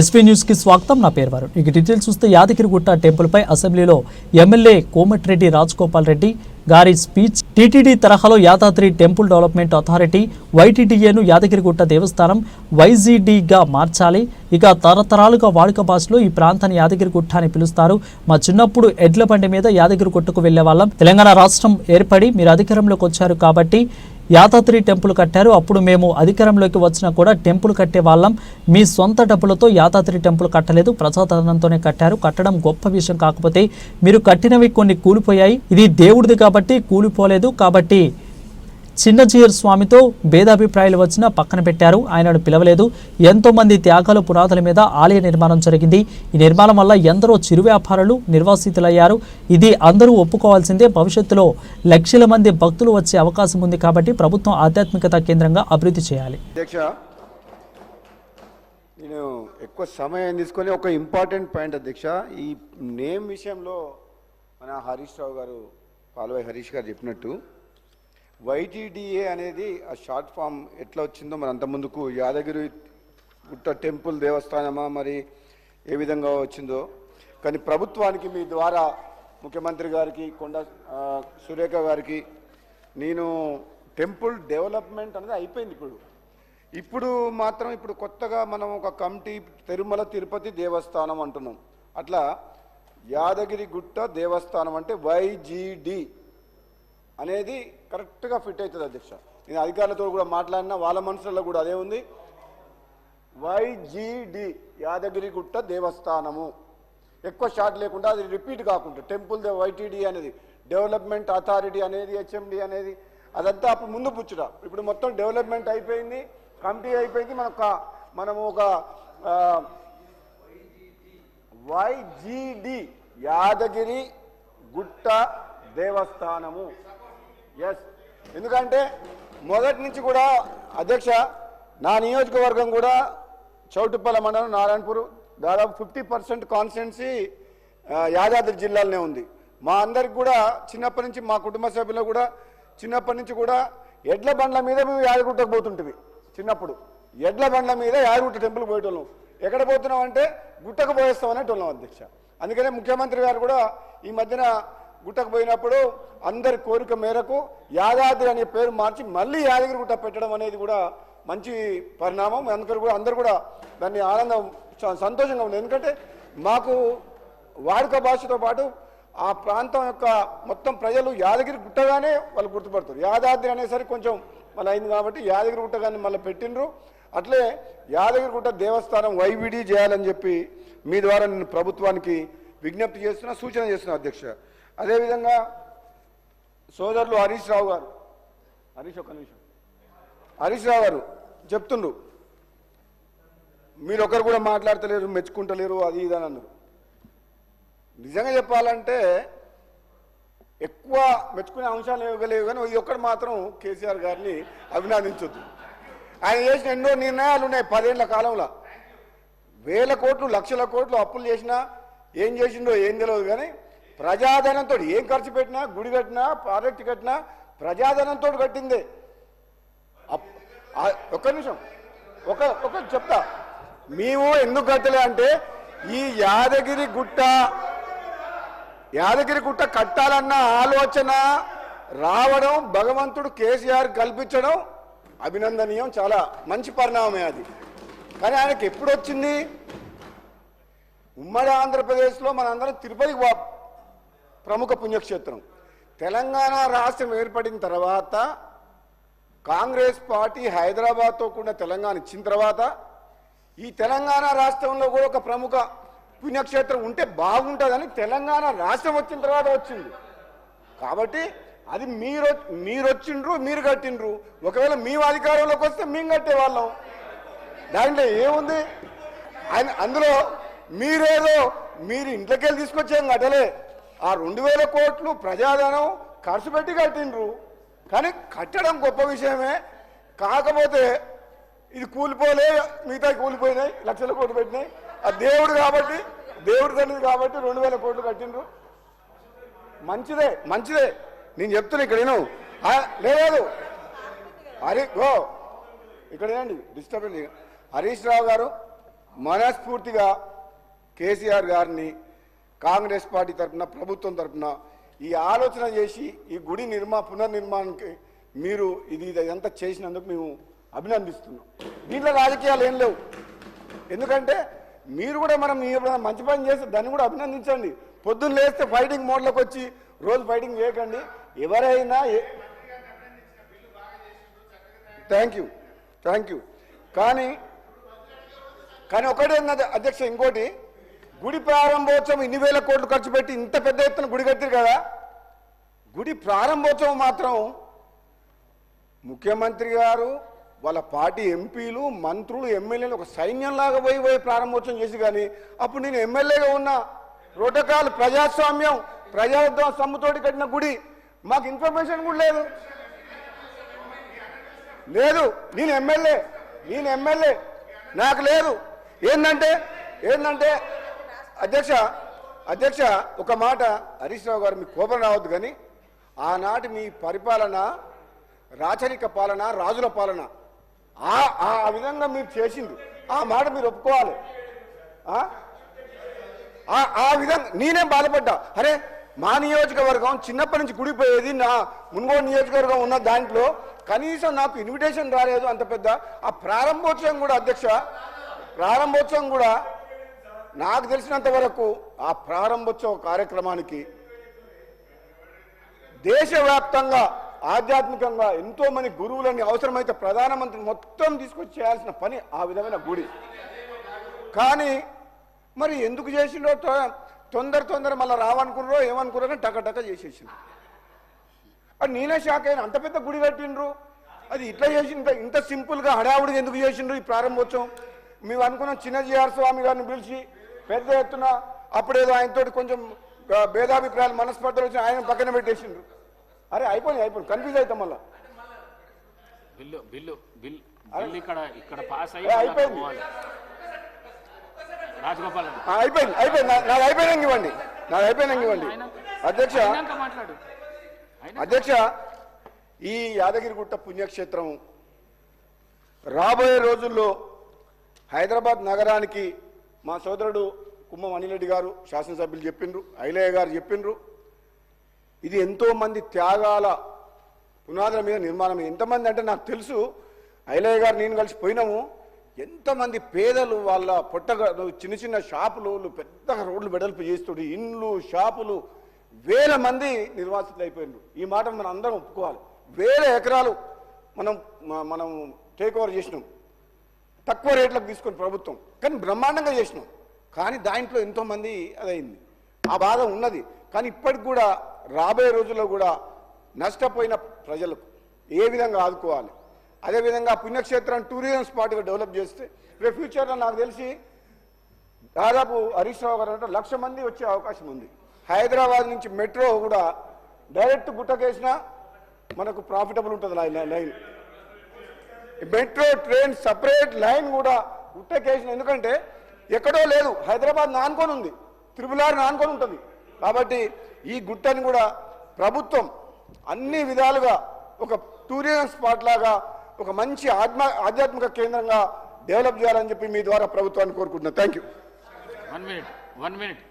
SP న్యూస్కి స్వాగతం. నా పేరు వారు ఇక డీటెయిల్స్ చూస్తే యాదగిరిగుట్ట టెంపుల్పై అసెంబ్లీలో ఎమ్మెల్యే కోమటిరెడ్డి రాజగోపాల్ రెడ్డి గారి స్పీచ్. టీటీడీ తరహాలో యాదాద్రి టెంపుల్ డెవలప్మెంట్ అథారిటీ వైటీడీఏను యాదగిరిగుట్ట దేవస్థానం వైజీడీగా మార్చాలి. ఇక తరతరాలుగా వాడుక భాషలో ఈ ప్రాంతాన్ని యాదగిరిగుట్ట అని పిలుస్తారు. మా చిన్నప్పుడు ఎడ్ల బండి మీద యాదగిరిగుట్టకు వెళ్ళే వాళ్ళం. తెలంగాణ రాష్ట్రం ఏర్పడి మీరు అధికారంలోకి వచ్చారు కాబట్టి యాదాద్రి టెంపుల్ కట్టారు. అప్పుడు మేము అధికారంలోకి వచ్చినా కూడా టెంపుల్ కట్టే వాళ్ళం. మీ సొంత డబ్బులతో యాదాద్రి టెంపుల్ కట్టలేదు. ప్రజాధనంతోనే కట్టారు. కట్టడం గొప్ప విషయం కాకపోతే మీరు కట్టినవి కొన్ని కూలిపోయాయి. ఇది దేవుడిది కాబట్టి కూలిపోలేదు. కాబట్టి చిన్నజీయర్ స్వామితో భేదాభిప్రాయాలు వచ్చినా పక్కన పెట్టారు. ఆయనను పిలవలేదు. ఎంతో మంది త్యాగాల పునాదుల మీద ఆలయ నిర్మాణం జరిగింది. ఈ నిర్మాణం వల్ల ఎందరో చిరు వ్యాపారులు నిర్వాసితులయ్యారు. ఇది అందరూ ఒప్పుకోవాల్సిందే. భవిష్యత్తులో లక్షల మంది భక్తులు వచ్చే అవకాశం ఉంది కాబట్టి ప్రభుత్వం ఆధ్యాత్మికత కేంద్రంగా అభివృద్ధి చేయాలి. నేను ఎక్కువ సమయం తీసుకొని ఒక ఇంపార్టెంట్ పాయింట్ అధ్యక్ష. ఈ నేమ్ విషయంలో మన హరీష్ రావు గారు పాల్వాయి హరీష్ గారు చెప్పినట్టు వైటీడీఏ అనేది ఆ షార్ట్ ఫామ్ ఎట్లా వచ్చిందో మరి అంత ముందుకు యాదగిరి గుట్ట టెంపుల్ దేవస్థానమా మరి ఏ విధంగా వచ్చిందో. కానీ ప్రభుత్వానికి మీ ద్వారా ముఖ్యమంత్రి గారికి కొండ సురేఖ గారికి నేను టెంపుల్ డెవలప్మెంట్ అనేది అయిపోయింది ఇప్పుడు. ఇప్పుడు మాత్రం ఇప్పుడు కొత్తగా మనం ఒక కమిటీ తిరుమల తిరుపతి దేవస్థానం అంటున్నాం. అట్లా యాదగిరి గుట్ట దేవస్థానం అంటే వైజీడి అనేది కరెక్ట్గా ఫిట్ అవుతుంది అధ్యక్ష. నేను అధికారులతో కూడా మాట్లాడినా వాళ్ళ మనసులలో కూడా అదే ఉంది. వైజీడి యాదగిరిగుట్ట దేవస్థానము. ఎక్కువ షార్ట్ లేకుండా అది రిపీట్ కాకుండా టెంపుల్ ద వైటీడీ అనేది డెవలప్మెంట్ అథారిటీ అనేది హెచ్ఎండి అనేది అదంతా అప్పుడు ముందు పుచ్చుట. ఇప్పుడు మొత్తం డెవలప్మెంట్ అయిపోయింది కమిటీ అయిపోయింది మనం మనము ఒక వైజీడి యాదగిరి గుట్ట దేవస్థానము. ఎస్ ఎందుకంటే మొదటి నుంచి కూడా అధ్యక్ష నా నియోజకవర్గం కూడా చౌటుప్పల మండలం నారాయణపూర్ దాదాపు ఫిఫ్టీ పర్సెంట్ కాన్స్టిట్యున్సీ యాదాద్రి జిల్లాలోనే ఉంది. మా అందరికి కూడా చిన్నప్పటి నుంచి మా కుటుంబ సభ్యులు కూడా చిన్నప్పటి నుంచి కూడా ఎడ్ల బండ్ల మీద మేము యాదగుట్టకు పోతుంటివి చిన్నప్పుడు. ఎడ్ల బండ్ల మీద యాదగుట్ట టెంపుల్ పోయేటోళ్ళం. ఎక్కడ పోతున్నాం అంటే గుట్టకు పోయేస్తాం అనేటోళ్ళం అధ్యక్ష. అందుకనే ముఖ్యమంత్రి గారు కూడా ఈ మధ్యన గుట్టకు పోయినప్పుడు అందరి కోరిక మేరకు యాదాద్రి అనే పేరు మార్చి మళ్ళీ యాదగిరి గుట్ట పెట్టడం అనేది కూడా మంచి పరిణామం. అందుకని కూడా అందరు కూడా దాన్ని ఆనందం సంతోషంగా ఉంది. ఎందుకంటే మాకు వాడుక భాషతో పాటు ఆ ప్రాంతం యొక్క మొత్తం ప్రజలు యాదగిరి గుట్టగానే వాళ్ళు గుర్తుపడతారు. యాదాద్రి అనేసరికి కొంచెం మళ్ళీ అయింది కాబట్టి యాదగిరి గుట్టగానే మళ్ళీ పెట్టిండ్రు. అట్లే యాదగిరి గుట్ట దేవస్థానం వైవిడి చేయాలని చెప్పి మీ ద్వారా నేను ప్రభుత్వానికి విజ్ఞప్తి చేస్తున్నా సూచన చేస్తున్నా అధ్యక్ష. అదేవిధంగా సోదరులు హరీష్ రావు గారు. హరీష్ ఒక్క నిమిషం. హరీష్ రావు గారు చెప్తుండ్రు. మీరు ఒకరు కూడా మాట్లాడతలేరు మెచ్చుకుంటలేరు అది ఇది అని అన్నారు. నిజంగా చెప్పాలంటే ఎక్కువ మెచ్చుకునే అంశాలు ఇవ్వగలేవు కానీ ఈ ఒక్కటి మాత్రం కేసీఆర్ గారిని అభినందించొద్దు. ఆయన చేసిన ఎన్నో నిర్ణయాలు ఉన్నాయి పదేళ్ళ కాలంలో. వేల కోట్లు లక్షల కోట్లు అప్పులు చేసినా ఏం చేసిండో ఏం తెలియదు కానీ ప్రజాధనంతో ఏం ఖర్చు పెట్టినా గుడి కట్టినా ప్రాజెక్ట్ కట్టినా ప్రజాధనంతో కట్టిందే. అప్- ఒక్క నిమిషం. ఒక ఒక చెప్తా. మేము ఎందుకు కట్టలే అంటే ఈ యాదగిరి గుట్ట యాదగిరి గుట్ట కట్టాలన్న ఆలోచన రావడం భగవంతుడు కేసీఆర్ కల్పించడం అభినందనీయం చాలా మంచి పరిణామమే అది. కానీ ఆయనకి ఎప్పుడు వచ్చింది ఉమ్మడి ఆంధ్రప్రదేశ్లో మనందరం తిరుపతికి ప్రముఖ పుణ్యక్షేత్రం. తెలంగాణ రాష్ట్రం ఏర్పడిన తర్వాత కాంగ్రెస్ పార్టీ హైదరాబాద్తో కూడిన తెలంగాణ ఇచ్చిన తర్వాత ఈ తెలంగాణ రాష్ట్రంలో కూడా ఒక ప్రముఖ పుణ్యక్షేత్రం ఉంటే బాగుంటుందని తెలంగాణ రాష్ట్రం వచ్చిన తర్వాత వచ్చింది. కాబట్టి అది మీరు మీరు వచ్చిండ్రు మీరు కట్టిండ్రు. ఒకవేళ మేము అధికారంలోకి వస్తే మేము కట్టే వాళ్ళం. దాంట్లో ఏముంది? ఆయన అందులో మీరేదో మీరు ఇంట్లోకి వెళ్ళి తీసుకొచ్చేం కట్టలే. ఆ రెండు వేల కోట్లు ప్రజాధనం ఖర్చు పెట్టి కట్టిండ్రు. కానీ కట్టడం గొప్ప విషయమే. కాకపోతే ఇది కూలిపోలే మిగతా కూలిపోయినాయి లక్షల కోట్లు పెట్టినాయి. ఆ దేవుడు కాబట్టి దేవుడు తండ్రి కాబట్టి రెండు వేల కోట్లు కట్టిండ్రు. మంచిదే మంచిదే. నేను చెప్తున్నా ఇక్కడ నేను లేదు. హరి గో ఇక్కడ ఏనండి హరీష్ రావు గారు మనస్ఫూర్తిగా కేసీఆర్ గారిని కాంగ్రెస్ పార్టీ తరఫున ప్రభుత్వం తరఫున ఈ ఆలోచన చేసి ఈ గుడి నిర్మా పునర్నిర్మాణానికి మీరు ఇది ఇదంతా చేసినందుకు మేము అభినందిస్తున్నాం. దీంట్లో రాజకీయాలు ఏం లేవు. ఎందుకంటే మీరు కూడా మనం మీ ఎప్పుడైనా మంచి పని చేస్తే దాన్ని కూడా అభినందించండి. పొద్దున్న లేస్తే ఫైటింగ్ మోడ్లోకి వచ్చి రోజు ఫైటింగ్ చేయకండి. ఎవరైనా థ్యాంక్ యూ. Thank you. కానీ కానీ ఒకటే ఉన్నది అధ్యక్ష ఇంకోటి గుడి ప్రారంభోత్సవం ఇన్ని వేల కోట్లు ఖర్చు పెట్టి ఇంత పెద్ద ఎత్తున గుడి కట్టారు కదా? గుడి ప్రారంభోత్సవం మాత్రం ముఖ్యమంత్రి గారు వాళ్ళ పార్టీ ఎంపీలు మంత్రులు ఎమ్మెల్యేలు ఒక సైన్యంలాగా పోయి పోయి ప్రారంభోత్సవం చేసి కానీ అప్పుడు నేను ఎమ్మెల్యేగా ఉన్నా. ప్రోటోకాల్ ప్రజాస్వామ్యం ప్రజాయుద్ధం సమ్ముతోటి కట్టిన గుడి. మాకు ఇన్ఫర్మేషన్ కూడా లేదు. లేదు. నేను ఎమ్మెల్యే. నేను ఎమ్మెల్యే. నాకు లేదు. ఏంటంటే ఏంటంటే అధ్యక్ష అధ్యక్ష ఒక మాట హరీష్ రావు గారు మీ కోపం రావద్దు కానీ ఆనాటి మీ పరిపాలన రాచరిక పాలన రాజుల పాలన ఆ ఆ విధంగా మీరు చేసింది. ఆ మాట మీరు ఒప్పుకోవాలి. ఆ? ఆ విధంగా నేనేం బాధపడ్డా? అరే మా నియోజకవర్గం చిన్నప్పటి నుంచి గుడిపోయేది నా మున్గోడు నియోజకవర్గం ఉన్న దాంట్లో కనీసం నాకు ఇన్విటేషన్ రాలేదు అంత పెద్ద. ఆ ప్రారంభోత్సవం కూడా అధ్యక్ష ప్రారంభోత్సవం కూడా నాకు తెలిసినంత వరకు ఆ ప్రారంభోత్సవ కార్యక్రమానికి దేశవ్యాప్తంగా ఆధ్యాత్మికంగా ఎంతో మంది గురువులని అవసరమైతే ప్రధానమంత్రి మొత్తం తీసుకొచ్చి చేయాల్సిన పని ఆ విధమైన గుడి. కానీ మరి ఎందుకు చేసిండో తొందర తొందర మళ్ళీ రావనుకున్నారో ఏమనుకున్నారో టక టక చేసేసిండ్రు. అది నేనే షాక్ అయిన అంత పెద్ద గుడి కట్టిండ్రు. అది ఇట్లా చేసిండ్రు ఇంత ఇంత సింపుల్గా హడావుడిగా ఎందుకు చేసిండ్రు ఈ ప్రారంభోత్సవం? మేము అనుకున్నాం చిన్నజీఆర్ స్వామి గారిని పిలిచి పెద్ద ఎత్తున అప్పుడేదో ఆయనతోటి కొంచెం భేదాభిప్రాయాలు మనస్పర్ధలు వచ్చి ఆయన పక్కన పెట్టేసిండ్రు. అరే అయిపోయింది అయిపోయింది కన్ఫ్యూజ్ అవుతాం మళ్ళీ. బిల్లు బిల్లు బిల్ ఇక్కడ ఇక్కడ పాస్ ఏ, అయ్యి మళ్ళా అయిపోయింది. రాజగోపాల్ అయిపోయింది అయిపోయింది. నాది అయిపోయినాక ఇవ్వండి. నాది అయిపోయినాక ఇవ్వండి. అధ్యక్ష అధ్యక్ష ఈ యాదగిరిగుట్ట పుణ్యక్షేత్రం రాబోయే రోజుల్లో హైదరాబాద్ నగరానికి మా సోదరుడు కుమ్మం అనిలెడ్డి గారు శాసనసభ్యులు చెప్పిండ్రు ఐలయ్య గారు చెప్పిండ్రు. ఇది ఎంతోమంది త్యాగాల పునాదుల మీద నిర్మాణం. ఎంతమంది అంటే నాకు తెలుసు ఐలయ్య గారు నేను కలిసి పోయినాము. ఎంతమంది పేదలు వాళ్ళ పొట్ట చిన్న చిన్న షాపులు పెద్ద పెద్దగా రోడ్లు వెడల్పు చేస్తుడు ఇండ్లు షాపులు. వేల మంది నిర్వాసితులు అయిపోయినారు. ఈ మాట మనం అందరం ఒప్పుకోవాలి. వేల ఎకరాలు మనం మనం టేక్ ఓవర్ చేసినాం. తక్కువ రేట్లకు తీసుకొని ప్రభుత్వం. కానీ బ్రహ్మాండంగా చేసినాం. కానీ దాంట్లో ఎంతోమంది అదైంది ఆ బాధ ఉన్నది. కానీ ఇప్పటికి కూడా రాబోయే రోజుల్లో కూడా నష్టపోయిన ప్రజలకు ఏ విధంగా ఆదుకోవాలి? అదేవిధంగా పుణ్యక్షేత్రం టూరిజం స్పాట్గా డెవలప్ చేస్తే రేపు ఫ్యూచర్లో నాకు తెలిసి దాదాపు హరీష్ రావు గారు అంటే లక్ష మంది వచ్చే అవకాశం ఉంది. హైదరాబాద్ నుంచి మెట్రో కూడా డైరెక్ట్ గుట్టకేసినా మనకు ప్రాఫిటబుల్ ఉంటుంది line. Metro train separate line కూడా ఉట్టకేసిన ఎందుకంటే ఎక్కడో లేదు. హైదరాబాద్ నానుకొని ఉంది. త్రిపులారి నానుకొని ఉంటుంది. కాబట్టి ఈ గుట్టని కూడా ప్రభుత్వం అన్ని విధాలుగా ఒక టూరిజం స్పాట్ లాగా ఒక మంచి ఆత్మ ఆధ్యాత్మిక కేంద్రంగా డెవలప్ చేయాలని చెప్పి మీ ద్వారా ప్రభుత్వాన్ని కోరుకుంటున్నాను thank you one minute. One minute.